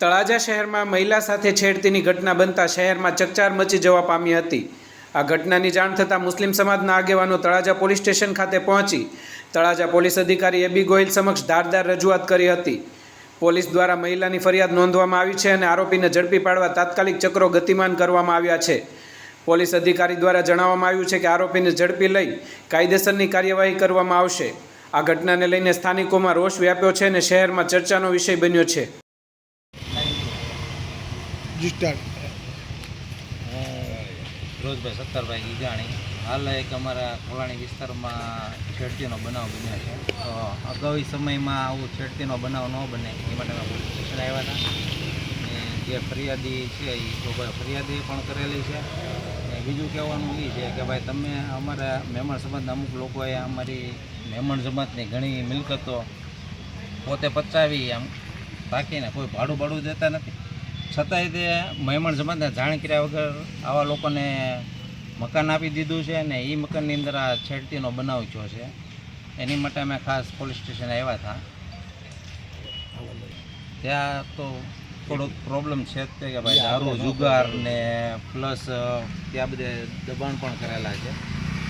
તળાજા શહેરમાં મહિલા સાથે છેડતીની ઘટના બનતા શહેરમાં ચકચાર મચી જવા પામી હતી. આ ઘટનાની જાણ થતાં મુસ્લિમ સમાજના આગેવાનો તળાજા પોલીસ સ્ટેશન ખાતે પહોંચી. તળાજા પોલીસ અધિકારી એબી ગોહિલ સમક્ષ ધારદાર રજૂઆત કરી હતી. પોલીસ દ્વારા મહિલાની ફરિયાદ નોંધવામાં આવી છે અને આરોપીને ઝડપી પાડવા તાત્કાલિક ચક્રો ગતિમાન કરવામાં આવ્યા છે. પોલીસ અધિકારી દ્વારા જણાવવામાં આવ્યું છે કે આરોપીને ઝડપી લઈ કાયદેસરની કાર્યવાહી કરવામાં આવશે. આ ઘટનાને લઈને સ્થાનિકોમાં રોષ વ્યાપ્યો છે અને શહેરમાં ચર્ચાનો વિષય બન્યો છે. જી સ્ટાર્ટ રોજભાઈ સત્તરભાઈ ગીજાણી હાલ એક અમારા કોલાણી વિસ્તારમાં છેડતીનો બનાવ બન્યો છે. તો અગાઉ સમયમાં આવું છેડતીનો બનાવ ન બને, એ માટે અમે પોલીસ આવ્યા હતા. જે ફરિયાદી છે એ લોકોએ ફરિયાદી પણ કરેલી છે. ને બીજું કહેવાનું એ છે કે ભાઈ તમે અમારા મહેમાન સમાજના અમુક લોકોએ અમારી મહેમાન સમાજની ઘણી મિલકતો પોતે પચાવી આમ, બાકીને કોઈ ભાડું ભાડું દેતા નથી. છતાંય તે મહેમાન સમાજને જાણ કર્યા વગર આવા લોકોને મકાન આપી દીધું છે અને એ મકાનની અંદર આ છેડતીનો બનાવ થયો છે. એની માટે અમે ખાસ પોલીસ સ્ટેશન આવ્યા હતા. ત્યાં તો થોડોક પ્રોબ્લેમ છે જ તે કે ભાઈ દારૂ જુગાર ને પ્લસ ત્યાં બધે દબાણ પણ કરેલા છે.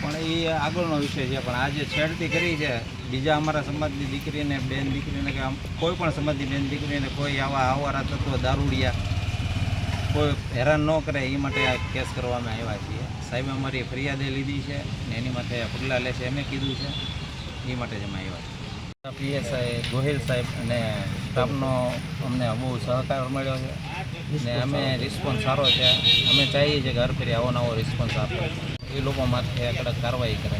પણ એ આગળનો વિષય છે પણ આ જે છેડતી કરી છે બીજા અમારા સમાજની દીકરીને બેન દીકરીને કે આમ કોઈ પણ સમાજની બેન દીકરીને કોઈ આવા આવારા તત્વો દારૂડિયા કોઈ હેરાન ન કરે, એ માટે આ કેસ કરવામાં આવ્યા છીએ. સાહેબે અમારી ફરિયાદે લીધી છે ને એની માટે પગલાં લે છે એમે કીધું છે. એ માટે જ અમે આવ્યા છીએ. પીએસઆઈ ગોહિલ સાહેબ અને સ્ટાફનો અમને બહુ સહકાર મળ્યો છે ને અમે રિસ્પોન્સ સારો છે. અમે ચાહીએ છીએ કે હર ફેરી આવો નવો રિસ્પોન્સ આપે. એ લોકો માથે કડક કાર્યવાહી કરે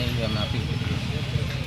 એવી અમે અપીલ કરીએ છીએ.